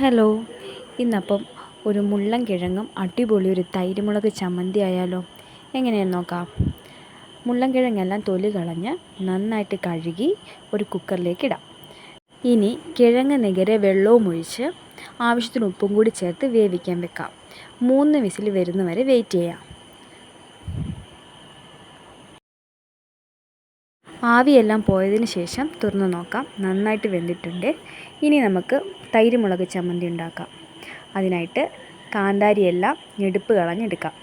Hello. ഇന്നപ്പം ഒരു മുള്ളൻ കിഴങ്ങും അടിപൊളി ഒരു തൈരുമുളക് ചമ്മന്തി ആയാലോ? എങ്ങനെയെന്ന് നോക്കാം. മുള്ളൻ കിഴങ്ങെല്ലാം തൊലി കളഞ്ഞ് നന്നായിട്ട് കഴുകി ഒരു കുക്കറിലേക്ക് ഇടാം. ഇനി കിഴങ്ങ് നികരെ വെള്ളവും ഒഴിച്ച് ആവശ്യത്തിന് ഉപ്പും കൂടി ചേർത്ത് വേവിക്കാൻ വെക്കാം. മൂന്ന് വിസിൽ വരുന്നവരെ വെയിറ്റ് ചെയ്യാം. ആവിയെല്ലാം പോയതിന് ശേഷം തുറന്ന് നോക്കാം. നന്നായിട്ട് വെന്തിട്ടുണ്ട്. ഇനി നമുക്ക് തൈര് മുളക് ചമ്മന്തി ഉണ്ടാക്കാം. അതിനായിട്ട് കാന്താരിയെല്ലാം ഞെടുപ്പ് കളഞ്ഞെടുക്കാം.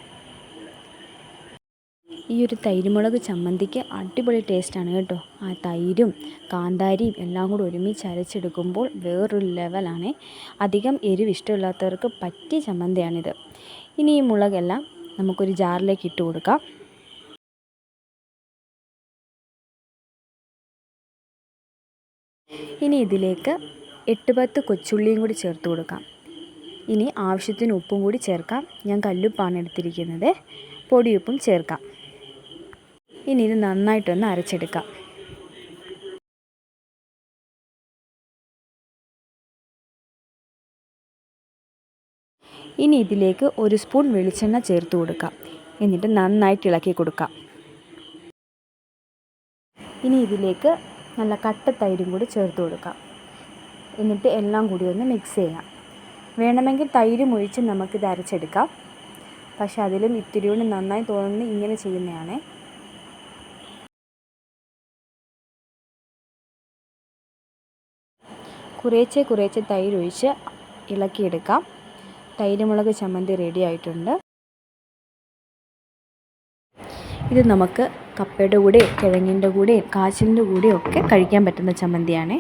ഈ ഒരു തൈരുമുളക് ചമ്മന്തിക്ക് അടിപൊളി ടേസ്റ്റാണ് കേട്ടോ. ആ തൈരും കാന്താരിയും എല്ലാം കൂടി ഒരുമിച്ച് അരച്ചെടുക്കുമ്പോൾ വേറൊരു ലെവലാണ് അധികം എരിവ് ഇഷ്ടമില്ലാത്തവർക്ക് പറ്റിയ ചമ്മന്തിയാണിത്. ഇനി ഈ മുളകെല്ലാം നമുക്കൊരു ജാറിലേക്ക് ഇട്ട് കൊടുക്കാം. ഇനി ഇതിലേക്ക് എട്ട് പത്ത് കൊച്ചുള്ളിയും കൂടി ചേർത്ത് കൊടുക്കാം. ഇനി ആവശ്യത്തിന് ഉപ്പും കൂടി ചേർക്കാം. ഞാൻ കല്ലുപ്പാണ് എടുത്തിരിക്കുന്നത്. പൊടിയുപ്പും ചേർക്കാം. ഇനി ഇത് നന്നായിട്ടൊന്ന് അരച്ചെടുക്കാം. ഇനി ഇതിലേക്ക് ഒരു സ്പൂൺ വെളിച്ചെണ്ണ ചേർത്ത് കൊടുക്കാം. എന്നിട്ട് നന്നായിട്ട് ഇളക്കി കൊടുക്കാം. ഇനി ഇതിലേക്ക് നല്ല കട്ട തൈരും കൂടി ചേർത്ത് കൊടുക്കാം. എന്നിട്ട് എല്ലാം കൂടി ഒന്ന് മിക്സ് ചെയ്യാം. വേണമെങ്കിൽ തൈരും ഒഴിച്ച് നമുക്കിത് അരച്ചെടുക്കാം. പക്ഷെ അതിലും ഇത്തിരി കൂടി നന്നായി തോന്നുന്നത് ഇങ്ങനെ ചെയ്യുന്നതാണ് കുറേച്ചെ കുറേച്ചെ തൈര് ഒഴിച്ച് ഇളക്കിയെടുക്കാം. തൈര് മുളക് ചമ്മന്തി റെഡി ആയിട്ടുണ്ട്. ഇത് നമുക്ക് കപ്പയുടെ കൂടെ കിഴങ്ങിന്റെ കൂടെയും കാച്ചിലിന്റെ കൂടെയും ഒക്കെ കഴിക്കാൻ പറ്റുന്ന ചമ്മന്തിയാണ്.